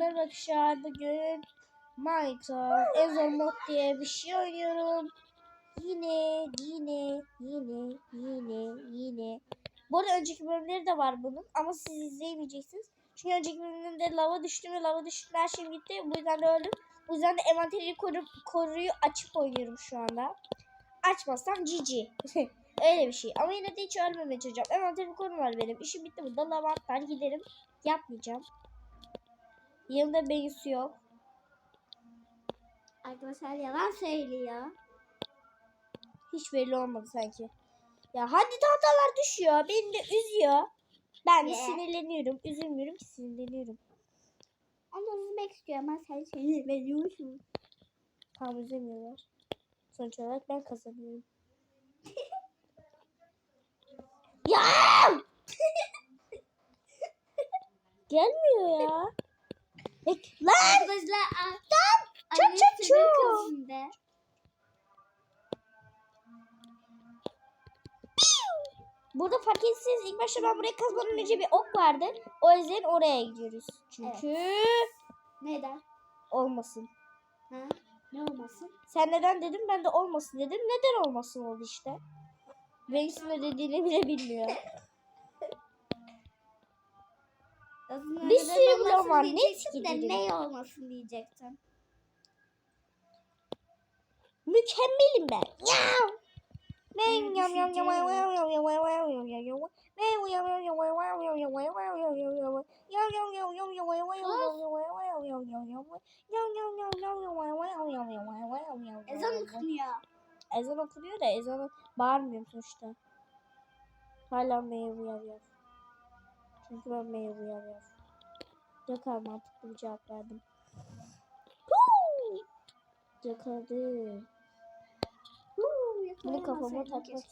Merhaba arkadaşlar bugün Minecraft Ezor Mod diye bir şey oynuyorum. Yine, yine, yine, yine, yine. Bu arada önceki bölümleri de var bunun ama siz izleyemeyeceksiniz. Çünkü önceki bölümlerinde lava düştüm ve lava düştüm her şeyim gitti. Bu yüzden de öldüm. Bu yüzden de envanteri koru, koruyu açıp oynuyorum şu anda. Açmazsam GG. Öyle bir şey. Ama yine de hiç ölmemeye çalışacağım. Envanteri korum var benim. İşim bitti burada. Lava atlar giderim. Yapmayacağım. Yanında Bengüsü yok. Arkadaşlar yalan söylüyor. Hiç belli olmadı sanki. Ya hadi tahtalar düşüyor. Beni de üzüyor. Ben de sinirleniyorum. Üzülmüyorum ki sinirleniyorum. Onu üzmek istiyorum ama sen seni veriyorsun. Tam üzemiyorlar. Sonuç olarak ben kazanıyorum. ya! Gelmiyor ya. Bek lan! Arkadaşlar çat sınır çat. kapısında. Burada fark etseniz ilk başta ben buraya kazmadan önce bir ok vardı. O yüzden oraya gidiyoruz. Çünkü Neden? olmasın. Ha? Ne olmasın? Sen neden dedim ben de olmasın dedim. Neden olmasın oldu işte. Reis'in ne dediğini bile bilmiyor. Bir sürü blok var, net de. Ne olmasın diyecektim. Mükemmelim ben. Yav. Ben yam yam yam yam yam yam yam yam yam yam yam. Ben yam yam yam yam yam yam yam yam yam. Ezan okunuyor. Ezan okunuyor da ezanı bağırmıyorum sonuçta. Hala meyve uyarıyor. Ben meyve uyarıyor. Ne kadar mantıklı bir cevap verdim. Yakaladım. Bunu kafama takmak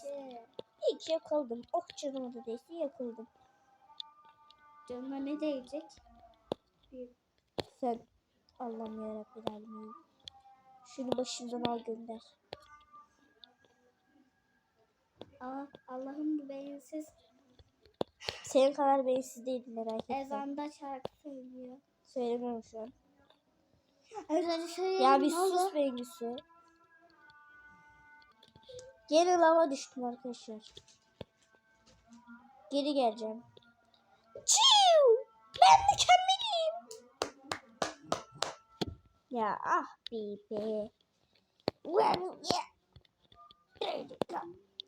şey yakaladım. Oh canıma da değse yakaladım. Canıma ne değecek? Sen Allah'ım yarabbim alemin. Şunu başımdan al gönder. Aa, Allah'ım bu beyinsiz Senin kadar beyinsiz değilim merak etme. ezanda şarkı söylüyor. Söylemiyorum şu an. Ezanı söylüyor. Ya bir sus Bengüsü. Gene lava düştüm arkadaşlar. Geri geleceğim. Çiu! Ben mükemmelim. Ya ah be. Ulan ya.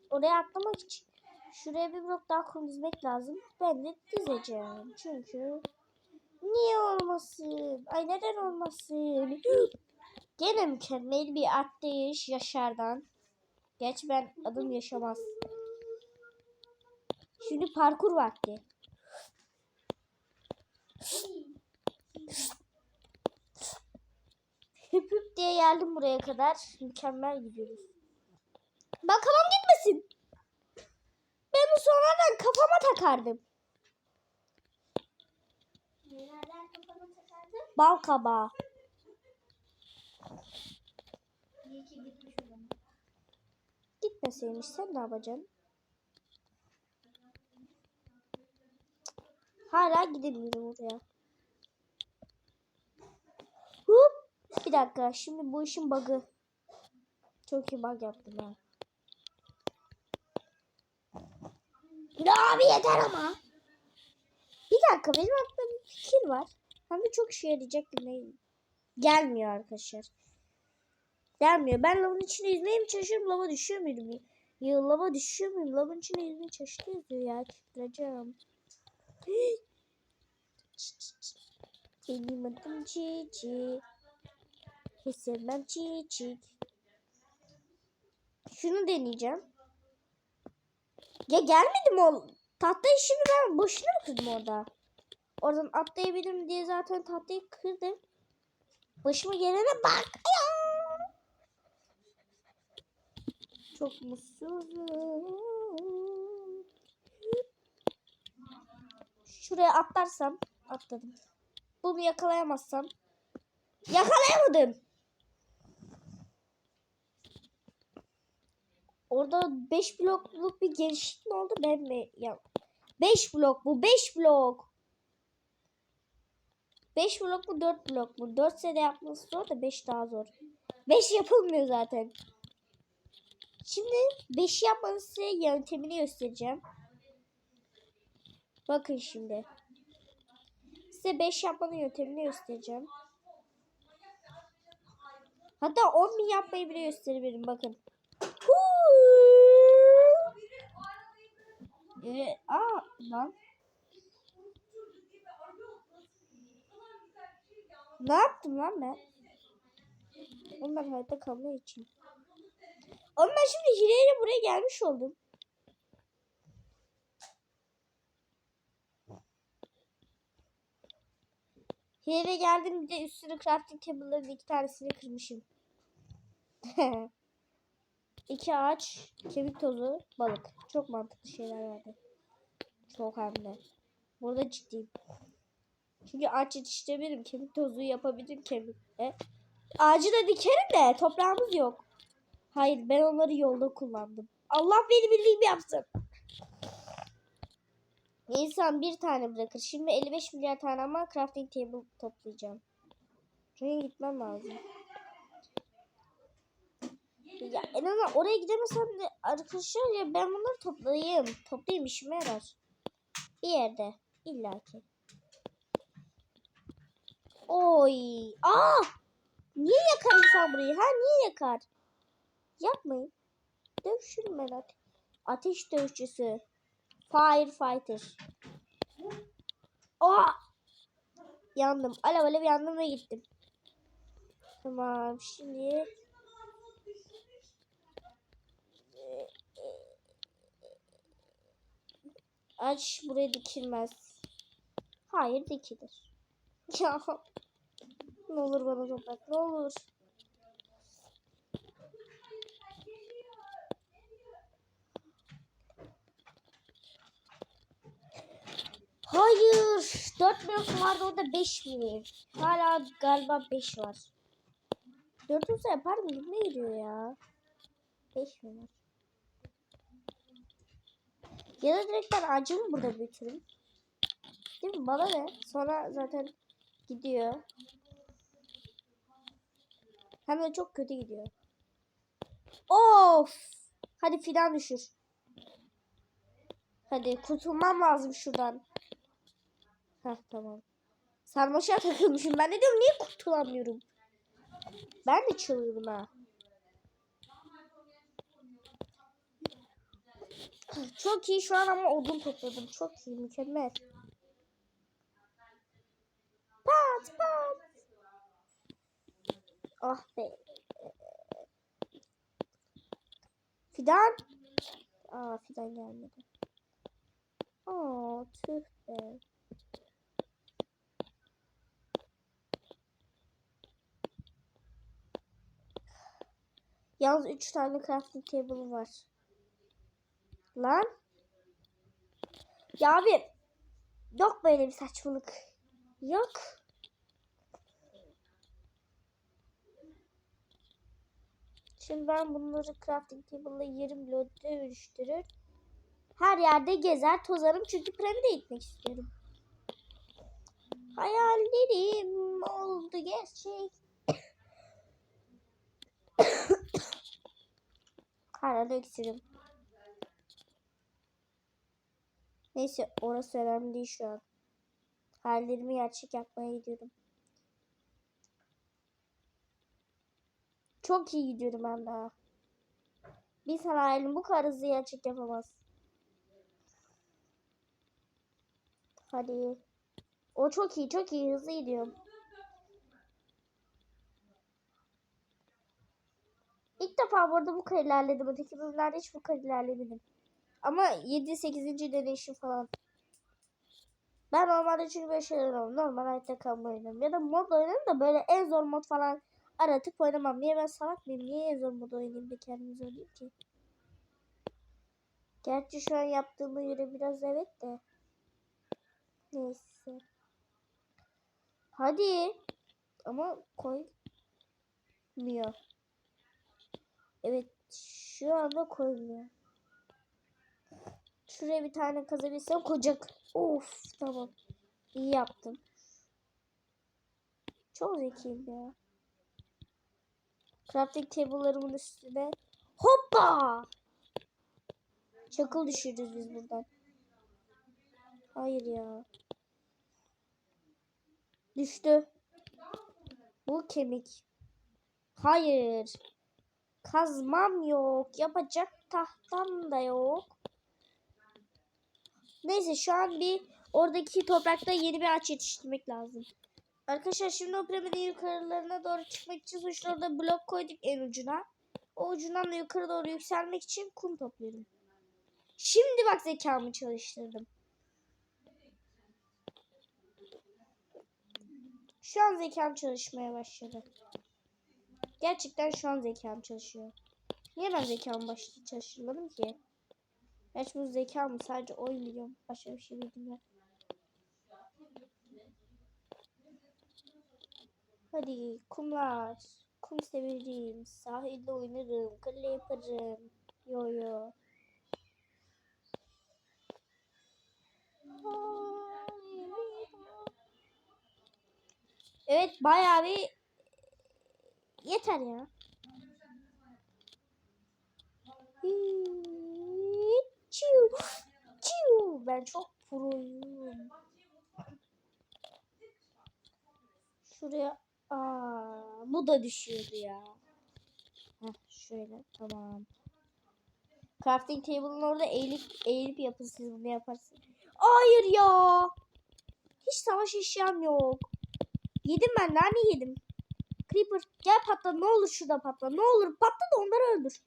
Oraya atlamak için şuraya bir blok daha kum lazım. Ben de dizeceğim. Çünkü niye olmasın? Ay neden olmasın? Gene mükemmel bir atlayış Yaşar'dan. Gerçi ben adım yaşamaz. Şimdi parkur vakti. Hüp hüp diye geldim buraya kadar. Mükemmel gidiyoruz. Bak kafam gitmesin. Ben kafama takardım. Nereden kafana takardın? Bal kabağı. Gitmeseymiş sen ne yapacaksın? Hala gidemiyorum oraya. Hop. Bir dakika. Şimdi bu işin bug'ı. Çok iyi bug yaptım ha. Ya abi yeter ama. Bir dakika benim aklımda bir fikir var. Hem de çok işe yarayacak bir mail. Gelmiyor arkadaşlar. Gelmiyor. Ben lavın içine yüzmeye mi çalışıyorum? Lava düşüyor muydum? Ya lava düşüyor muyum? Lavın içine yüzmeye çalıştı yazıyor ya. Titreceğim. Benim adım Cici. Hiç sevmem çiçek. Şunu deneyeceğim. Ya gelmedi mi o? Tahta işini ben boşuna mı kırdım orada? Oradan atlayabilirim diye zaten tahtayı kırdım. Başıma gelene bak. Ya. Çok mutsuzum. Şuraya atlarsam atladım. Bunu yakalayamazsam yakalayamadım. Orada 5 blokluk bir genişlik mi oldu ben mi? Ya 5 blok bu 5 blok. 5 blok mu 4 blok mu? 4 sene yapması zor da 5 daha zor. 5 yapılmıyor zaten. Şimdi 5 yapmanın size yöntemini göstereceğim. Bakın şimdi. Size 5 yapmanın yöntemini göstereceğim. Hatta 10 bin yapmayı bile gösterebilirim bakın. Evet, aa lan. Ne yaptım lan ben? Onlar hayatta kalma için. Ama ben şimdi hileyle buraya gelmiş oldum. Hileyle geldim bir de üstüne crafting table'ların iki tanesini kırmışım. iki ağaç, kemik tozu, balık. Çok mantıklı şeyler verdi. Çok hem de. Burada ciddiyim. Çünkü ağaç yetiştirebilirim. Kemik tozu yapabilirim kemikle. Ağacı da dikerim de toprağımız yok. Hayır ben onları yolda kullandım. Allah beni bildiğimi yapsın. İnsan bir tane bırakır. Şimdi 55 milyar tane ama crafting table toplayacağım. Çünkü gitmem lazım. Ya en azından oraya gidemesem de arkadaşlar ya ben bunları toplayayım. Toplayayım işime yarar. Bir yerde. illaki. Oy. Aa! Niye yakar insan burayı? Ha niye yakar? Yapmayın. Dövüşürüm ben ate ateş dövüşçüsü. Firefighter. Aa! Yandım. Alev alev yandım ve gittim. Tamam şimdi Aç buraya dikilmez. Hayır dikilir. Ya ne olur bana toprak ne olur. Hayır. 4 blok vardı o da 5 mi? Hala galiba 5 var. 4 olsa yapar mı? Ne giriyor ya? 5 mi var? Ya da direkt ben ağacımı burada büyütürüm. Değil mi? Bana ne? Sonra zaten gidiyor. Hem de çok kötü gidiyor. Of! Hadi fidan düşür. Hadi kurtulmam lazım şuradan. Heh tamam. Sarmaşığa takılmışım. Ben de diyorum niye kurtulamıyorum? Ben de çığlıyorum ha. Çok iyi şu an ama odun topladım. Çok iyi mükemmel. Pat pat. Ah be. Fidan. Aa fidan gelmedi. Aa tüh be. Yalnız 3 tane crafting table var. Lan. Ya abi. Yok böyle bir saçmalık. Yok. Şimdi ben bunları crafting table'la yarım bloğa dönüştürür. Her yerde gezer tozarım çünkü piramide gitmek istiyorum. Hayallerim oldu gerçek. Hala da. Neyse orası önemli değil şu an. Hayallerimi gerçek yapmaya gidiyorum. Çok iyi gidiyorum ben daha. Bir hayalim bu kadar hızlı gerçek yapamaz. Hadi. O çok iyi çok iyi hızlı gidiyorum. İlk defa burada bu kadar ilerledim. Öteki bölümlerde hiç bu kadar ilerlemedim. Ama 7 8. deneyişim falan. Ben normalde çünkü böyle şeyler oynamam. Normal hayatta kalma oynarım. Ya da mod oynarım da böyle en zor mod falan aratıp oynamam. Niye ben salak mıyım? Niye en zor mod oynayayım da kendimi zorlayayım ki? Gerçi şu an yaptığıma göre biraz evet de. Neyse. Hadi. Ama koymuyor. Evet. Şu anda koymuyor. Şuraya bir tane kazabilsem kocak. Of tamam. İyi yaptım. Çok zekiyim ya. Crafting table'larımın üstüne. Hoppa! Çakıl düşürürüz biz buradan. Hayır ya. Düştü. Bu kemik. Hayır. Kazmam yok. Yapacak tahtam da yok. Neyse şu an bir oradaki toprakta yeni bir ağaç yetiştirmek lazım. Arkadaşlar şimdi o piramidin yukarılarına doğru çıkmak için sonuçta orada blok koyduk en ucuna. O ucundan da yukarı doğru yükselmek için kum topluyorum. Şimdi bak zekamı çalıştırdım. Şu an zekam çalışmaya başladı. Gerçekten şu an zekam çalışıyor. Niye ben zekamı başta çalıştırmadım ki? Bu zeka mı? Sadece oyun biliyorum. Başka bir şey bilmiyorum. Hadi kumlar. Kum severim. Sahilde oynarım. Kale yaparım. Yo yo. Evet bayağı bir yeter ya. Çiu. Ben çok proyum. Şuraya aa bu da düşüyordu ya. Heh, şöyle tamam. Crafting table'ın orada eğilip eğilip yapın siz bunu yaparsınız. Hayır ya. Hiç savaş eşyam yok. Yedim ben nane yedim. Creeper gel patla ne olur şurada patla. Ne olur patla da onları öldür.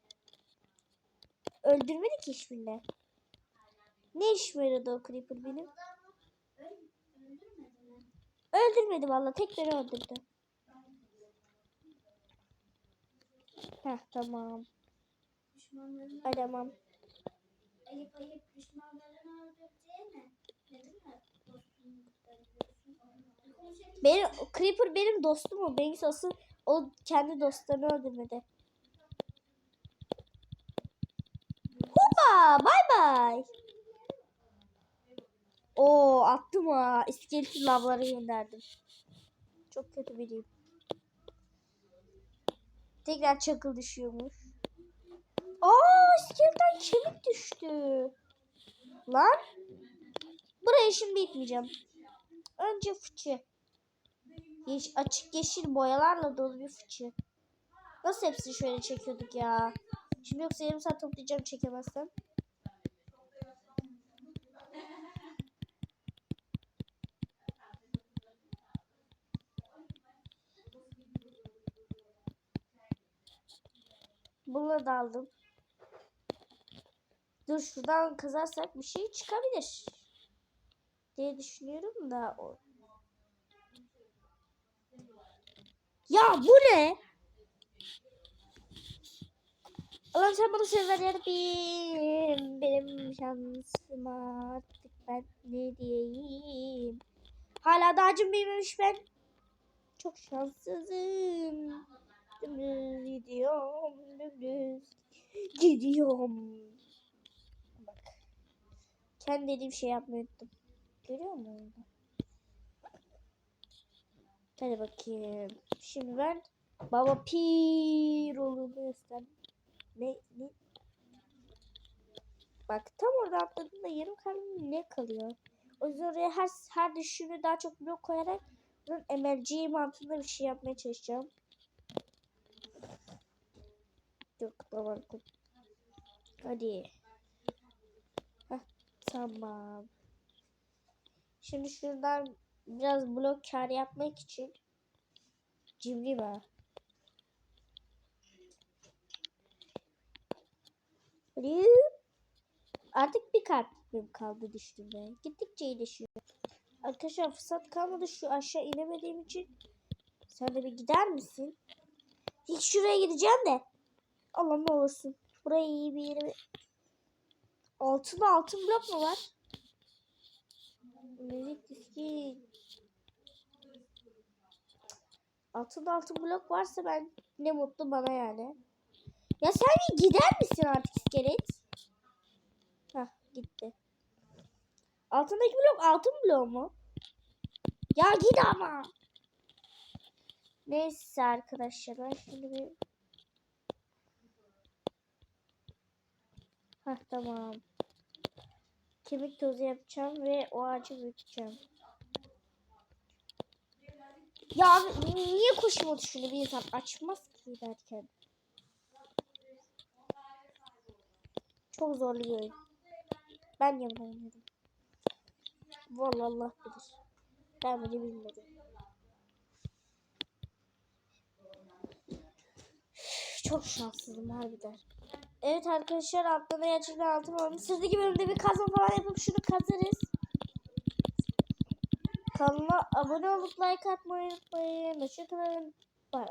Öldürmedi ki hiçbirini. Ne işime yaradı o Creeper benim? Öldürmedi valla tek beni öldürdü. Heh tamam. Aramam. Benim, Creeper benim dostum o. Benimki asıl o kendi dostlarını öldürmedi. Hoppa bay bay. Oo attım ha. İskeleti lavlara gönderdim. Çok kötü biriyim. Tekrar çakıl düşüyormuş. Aa iskeletten kemik düştü. Lan. Buraya şimdi itmeyeceğim. Önce fıçı. Yeş açık yeşil boyalarla dolu bir fıçı. Nasıl hepsini şöyle çekiyorduk ya? Şimdi yoksa yarım saat toplayacağım çekemezsem. Bunları da aldım. Dur şuradan kazarsak bir şey çıkabilir. Diye düşünüyorum da. o- Ya bu ne? Allah'ım sen bana sever yarabbim. Benim şansım artık ben ne diyeyim. Hala da acım ben. Çok şanssızım. Dümdüz gidiyorum. Dümdüz gidiyorum. Bak. Kendi dediğim şey yapmayı unuttum. Görüyor musun? Hadi bakayım. Şimdi ben Baba Pir olduğumu gösterdim. Ne, ne? Bak tam orada atladığımda yarım kalbim ne kalıyor? O yüzden oraya her, her düşüşümde daha çok blok koyarak bunun MLG mantığında bir şey yapmaya çalışacağım. Yok tamam. Hadi. Heh, tamam. Şimdi şuradan biraz blok kar yapmak için cimri var. Artık bir kalbim kaldı düştüğümde. Gittikçe iyileşiyor. Arkadaşlar fırsat kalmadı şu aşağı inemediğim için. Sen de bir gider misin? Hiç şuraya gideceğim de. Allah ne olursun. Buraya iyi bir yere. Altında altın blok mu var? Müzik diski. Altında altın blok varsa ben ne mutlu bana yani. Ya sen gider misin artık iskelet? Hah gitti. Altındaki blok altın blok mu? Ya git ama. Neyse arkadaşlar ben şimdi bir Hah tamam. Kemik tozu yapacağım ve o ağacı büyüteceğim. Ya abi niye koşma tuşunu bir insan açmaz ki derken. Çok zorlu bir oyun. Ben yapamıyorum. Vallahi Allah bilir. Ben bile bilmedim. Çok şanssızım harbiden. Evet arkadaşlar atlama gerçekten altın olmuş. Sıradaki bölümde bir kazma falan yapıp şunu kazarız. Kanalıma abone olup like atmayı unutmayın. Hoşçakalın. Bay.